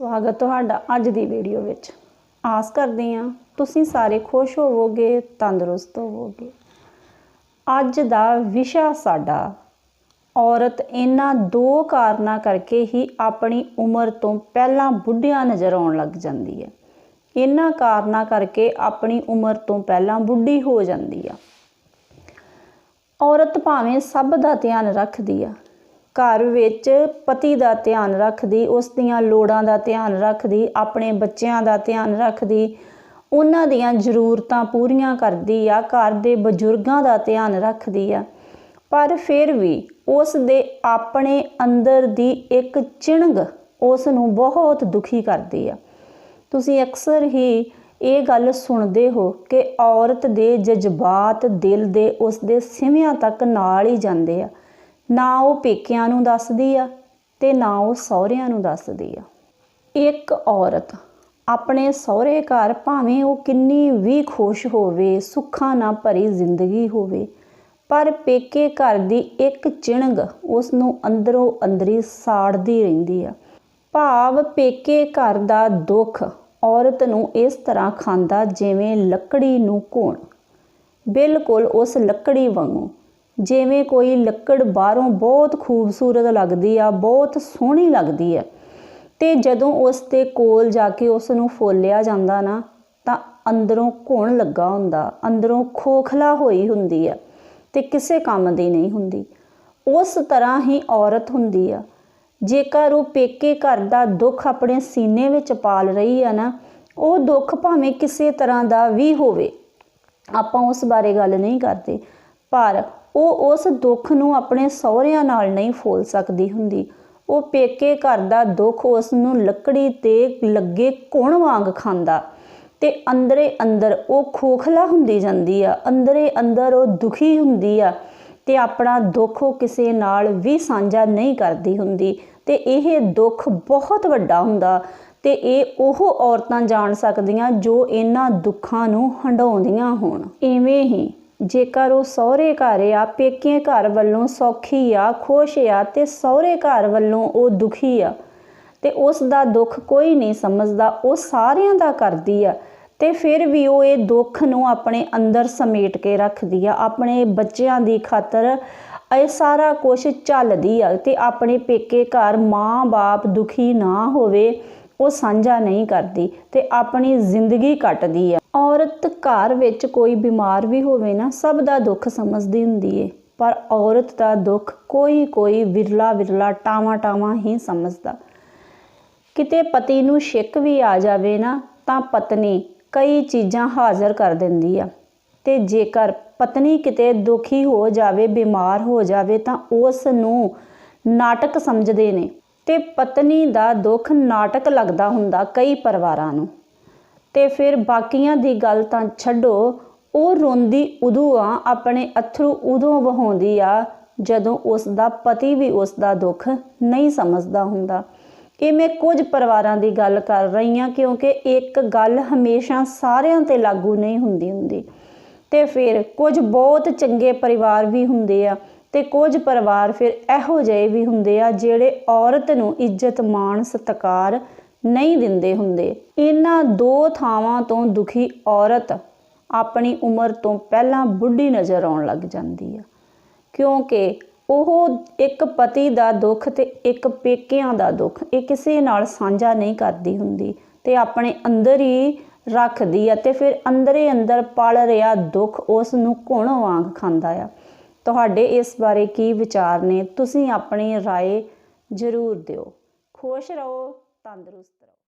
ਸਵਾਗਤ ਤੁਹਾਡਾ ਅੱਜ ਦੀ ਵੀਡੀਓ ਵਿੱਚ। ਆਸ ਕਰਦੇ ਹਾਂ ਤੁਸੀਂ ਸਾਰੇ ਖੁਸ਼ ਹੋਵੋਗੇ, ਤੰਦਰੁਸਤ ਹੋਵੋਗੇ। ਅੱਜ ਦਾ ਵਿਸ਼ਾ ਸਾਡਾ, ਔਰਤ ਇਹਨਾਂ ਦੋ ਕਾਰਨਾਂ ਕਰਕੇ ਹੀ ਆਪਣੀ ਉਮਰ ਤੋਂ ਪਹਿਲਾਂ ਬੁੱਢਿਆਂ ਨਜ਼ਰ ਆਉਣ ਲੱਗ ਜਾਂਦੀ ਹੈ। ਇਹਨਾਂ ਕਾਰਨਾਂ ਕਰਕੇ ਆਪਣੀ ਉਮਰ ਤੋਂ ਪਹਿਲਾਂ ਬੁੱਢੀ ਹੋ ਜਾਂਦੀ ਆ। ਔਰਤ ਭਾਵੇਂ ਸਭ ਦਾ ਧਿਆਨ ਰੱਖਦੀ ਆ ਘਰ ਵਿੱਚ ਪਤੀ ਦਾ ਧਿਆਨ ਰੱਖਦੀ, ਉਸ ਦੀਆਂ ਲੋੜਾਂ ਦਾ ਧਿਆਨ ਰੱਖਦੀ, ਆਪਣੇ ਬੱਚਿਆਂ ਦਾ ਧਿਆਨ ਰੱਖਦੀ, ਉਹਨਾਂ ਦੀਆਂ ਜ਼ਰੂਰਤਾਂ ਪੂਰੀਆਂ ਕਰਦੀ ਆ, ਘਰ ਦੇ ਬਜ਼ੁਰਗਾਂ ਦਾ ਧਿਆਨ ਰੱਖਦੀ ਆ। ਪਰ ਫਿਰ ਵੀ ਉਸ ਦੇ ਆਪਣੇ ਅੰਦਰ ਦੀ ਇੱਕ ਚਿਣਗ ਉਸ ਨੂੰ ਬਹੁਤ ਦੁਖੀ ਕਰਦੀ ਆ। ਤੁਸੀਂ ਅਕਸਰ ਹੀ ਇਹ ਗੱਲ ਸੁਣਦੇ ਹੋ ਕਿ ਔਰਤ ਦੇ ਜਜ਼ਬਾਤ ਦਿਲ ਦੇ ਉਸ ਦੇ ਸਿਵਿਆਂ ਤੱਕ ਨਾਲ ਹੀ ਜਾਂਦੇ ਆ। ਨਾ ਉਹ ਪੇਕਿਆਂ ਨੂੰ ਦੱਸਦੀ ਆ ਤੇ ਨਾ ਉਹ ਸਹੁਰਿਆਂ ਨੂੰ ਦੱਸਦੀ ਆ। ਇੱਕ ਔਰਤ ਆਪਣੇ ਸਹੁਰੇ ਘਰ ਭਾਵੇਂ ਉਹ ਕਿੰਨੀ ਵੀ ਖੁਸ਼ ਹੋਵੇ, ਸੁੱਖਾਂ ਨਾਲ ਭਰੀ ਜ਼ਿੰਦਗੀ ਹੋਵੇ, ਪਰ ਪੇਕੇ ਘਰ ਦੀ ਇੱਕ ਚਿਣਗ ਉਸ ਨੂੰ ਅੰਦਰੋਂ ਅੰਦਰੀ ਸਾੜਦੀ ਰਹਿੰਦੀ ਆ। ਭਾਵ ਪੇਕੇ ਘਰ ਦਾ ਦੁੱਖ ਔਰਤ ਨੂੰ ਇਸ ਤਰ੍ਹਾਂ ਖਾਂਦਾ ਜਿਵੇਂ ਲੱਕੜੀ ਨੂੰ ਘੋਣ। ਬਿਲਕੁਲ ਉਸ ਲੱਕੜੀ ਵਾਂਗੂ ਜਿਵੇਂ ਕੋਈ ਲੱਕੜ ਬਾਹਰੋਂ ਬਹੁਤ ਖੂਬਸੂਰਤ ਲੱਗਦੀ ਆ, ਬਹੁਤ ਸੋਹਣੀ ਲੱਗਦੀ ਆ। ਤੇ ਜਦੋਂ ਉਸ ਦੇ ਕੋਲ ਜਾ ਕੇ ਉਸ ਨੂੰ ਫੋਲਿਆ ਜਾਂਦਾ ਨਾ, ਤਾਂ ਅੰਦਰੋਂ ਘੁਣ ਲੱਗਾ ਹੁੰਦਾ, ਅੰਦਰੋਂ ਖੋਖਲਾ ਹੋਈ ਹੁੰਦੀ ਆ ਤੇ ਕਿਸੇ ਕੰਮ ਦੀ ਨਹੀਂ ਹੁੰਦੀ। ਉਸ ਤਰ੍ਹਾਂ ਹੀ ਔਰਤ ਹੁੰਦੀ ਆ। ਜੇਕਰ ਉਹ ਪੇਕੇ ਘਰ ਦਾ ਦੁੱਖ ਆਪਣੇ ਸੀਨੇ ਵਿੱਚ ਪਾਲ ਰਹੀ ਆ ਨਾ, ਉਹ ਦੁੱਖ ਭਾਵੇਂ ਕਿਸੇ ਤਰ੍ਹਾਂ ਦਾ ਵੀ ਹੋਵੇ, ਆਪਾਂ ਉਸ ਬਾਰੇ ਗੱਲ ਨਹੀਂ ਕਰਦੇ। ਪਰ ਉਹ ਉਸ ਦੁੱਖ ਨੂੰ ਆਪਣੇ ਸਹੁਰਿਆਂ ਨਾਲ ਨਹੀਂ ਫੋਲ ਸਕਦੀ ਹੁੰਦੀ। ਉਹ ਪੇਕੇ ਘਰ ਦਾ ਦੁੱਖ ਉਸ ਨੂੰ ਲੱਕੜੀ ਤੇ ਲੱਗੇ ਘੁਣ ਵਾਂਗ ਖਾਂਦਾ। ਤੇ ਅੰਦਰੇ ਅੰਦਰ ਉਹ ਖੋਖਲਾ ਹੁੰਦੀ ਜਾਂਦੀ ਆ। ਅੰਦਰੇ ਅੰਦਰ ਉਹ ਦੁਖੀ ਹੁੰਦੀ ਆ। ਤੇ ਆਪਣਾ ਦੁੱਖ ਉਹ ਕਿਸੇ ਨਾਲ ਵੀ ਸਾਂਝਾ ਨਹੀਂ ਕਰਦੀ ਹੁੰਦੀ। ਤੇ ਇਹ ਦੁੱਖ ਬਹੁਤ ਵੱਡਾ ਹੁੰਦਾ। ਤੇ ਇਹ ਉਹ ਔਰਤਾਂ ਜਾਣ ਸਕਦੀਆਂ ਜੋ ਇਹਨਾਂ ਦੁੱਖਾਂ ਨੂੰ ਹੰਡਾਉਂਦੀਆਂ ਹੋਣ। ਐਵੇਂ ਹੀ ਜੇਕਰ ਉਹ ਸਹੁਰੇ ਘਰ ਆ ਪੇਕੇ ਘਰ ਵੱਲੋਂ ਸੌਖੀ ਆ, ਖੁਸ਼ ਆ ਤੇ ਸਹੁਰੇ ਘਰ ਵੱਲੋਂ ਉਹ ਦੁਖੀ ਆ, ਤੇ ਉਸ ਦਾ ਦੁੱਖ ਕੋਈ ਨਹੀਂ ਸਮਝਦਾ, ਉਹ ਸਾਰਿਆਂ ਦਾ ਕਰਦੀ ਆ, ਤੇ ਫਿਰ ਵੀ ਉਹ ਇਹ ਦੁੱਖ ਨੂੰ ਆਪਣੇ ਅੰਦਰ ਸਮੇਟ ਕੇ ਰੱਖਦੀ ਆ, ਆਪਣੇ ਬੱਚਿਆਂ ਦੀ ਖਾਤਰ ਇਹ ਸਾਰਾ ਕੁਝ ਝੱਲਦੀ ਆ, ਤੇ ਆਪਣੇ ਪੇਕੇ ਘਰ ਮਾਂ-ਬਾਪ ਦੁਖੀ ਨਾ ਹੋਵੇ ਉਹ ਸਾਂਝਾ ਨਹੀਂ ਕਰਦੀ ਤੇ ਆਪਣੀ ਜ਼ਿੰਦਗੀ ਕੱਟਦੀ ਆ। ਔਰਤ ਘਰ ਵਿੱਚ ਕੋਈ ਬਿਮਾਰ ਵੀ ਹੋਵੇ ਨਾ, ਸਭ ਦਾ ਦੁੱਖ ਸਮਝਦੀ ਹੁੰਦੀ ਏ। ਪਰ ਔਰਤ ਦਾ ਦੁੱਖ ਕੋਈ ਕੋਈ ਵਿਰਲਾ ਵਿਰਲਾ ਟਾਵਾ ਟਾਵਾ ਹੀ ਸਮਝਦਾ। ਕਿਤੇ ਪਤੀ ਨੂੰ ਸ਼ਿਕ ਵੀ ਆ ਜਾਵੇ ਨਾ, ਤਾਂ ਪਤਨੀ ਕਈ ਚੀਜ਼ਾਂ ਹਾਜ਼ਰ ਕਰ ਦਿੰਦੀ ਆ। ਤੇ ਜੇਕਰ ਪਤਨੀ ਕਿਤੇ ਦੁਖੀ ਹੋ ਜਾਵੇ, ਬਿਮਾਰ ਹੋ ਜਾਵੇ, ਤਾਂ ਉਸ ਨੂੰ ਨਾਟਕ ਸਮਝਦੇ ਨੇ। ਤੇ ਪਤਨੀ ਦਾ ਦੁੱਖ ਨਾਟਕ ਲੱਗਦਾ ਹੁੰਦਾ ਕਈ ਪਰਿਵਾਰਾਂ ਨੂੰ। ਤੇ ਫਿਰ ਬਾਕੀਆਂ ਦੀ ਗੱਲ ਤਾਂ ਛੱਡੋ, ਉਹ ਰੋਂਦੀ ਉਦੋਂ ਆ ਆਪਣੇ ਅਥਰੂ ਉਦੋਂ ਵਹਾਉਂਦੀ ਆ, ਜਦੋਂ ਉਸ ਦਾ ਪਤੀ ਵੀ ਉਸ ਦਾ ਦੁੱਖ ਨਹੀਂ ਸਮਝਦਾ ਹੁੰਦਾ। ਇਹ ਮੈਂ ਕੁਝ ਪਰਿਵਾਰਾਂ ਦੀ ਗੱਲ ਕਰ ਰਹੀ ਹਾਂ, ਕਿਉਂਕਿ ਇੱਕ ਗੱਲ ਹਮੇਸ਼ਾ ਸਾਰਿਆਂ ਤੇ ਲਾਗੂ ਨਹੀਂ ਹੁੰਦੀ ਹੁੰਦੀ। ਤੇ ਫਿਰ ਕੁਝ ਬਹੁਤ ਚੰਗੇ ਪਰਿਵਾਰ ਵੀ ਹੁੰਦੇ ਆ ਤੇ ਕੁਝ ਪਰਿਵਾਰ ਫਿਰ ਇਹੋ ਜਿਹੇ ਵੀ ਹੁੰਦੇ ਆ ਜਿਹੜੇ ਔਰਤ ਨੂੰ ਇੱਜ਼ਤ, ਮਾਣ, ਸਤਿਕਾਰ ਨਹੀਂ ਦਿੰਦੇ ਹੁੰਦੇ। ਇਹਨਾਂ ਦੋ ਥਾਵਾਂ ਤੋਂ ਦੁਖੀ ਔਰਤ ਆਪਣੀ ਉਮਰ ਤੋਂ ਪਹਿਲਾਂ ਬੁੱਢੀ ਨਜ਼ਰ ਆਉਣ ਲੱਗ ਜਾਂਦੀ ਆ। ਕਿਉਂਕਿ ਉਹ ਇੱਕ ਪਤੀ ਦਾ ਦੁੱਖ ਤੇ ਇੱਕ ਪੇਕਿਆਂ ਦਾ ਦੁੱਖ, ਇਹ ਕਿਸੇ ਨਾਲ ਸਾਂਝਾ ਨਹੀਂ ਕਰਦੀ ਹੁੰਦੀ ਤੇ ਆਪਣੇ ਅੰਦਰ ਹੀ ਰੱਖਦੀ ਆ ਤੇ ਫਿਰ ਅੰਦਰੇ ਅੰਦਰ ਪਲ ਰਿਹਾ ਦੁੱਖ ਉਸ ਨੂੰ ਘੁਣ ਵਾਂਗ ਖਾਂਦਾ ਆ। ਤੁਹਾਡੇ ਇਸ ਬਾਰੇ ਕੀ ਵਿਚਾਰ ਨੇ? ਤੁਸੀਂ ਆਪਣੀ ਰਾਏ ਜ਼ਰੂਰ ਦਿਓ। ਖੁਸ਼ ਰਹੋ, ਤੰਦਰੁਸਤ ਰਹੋ।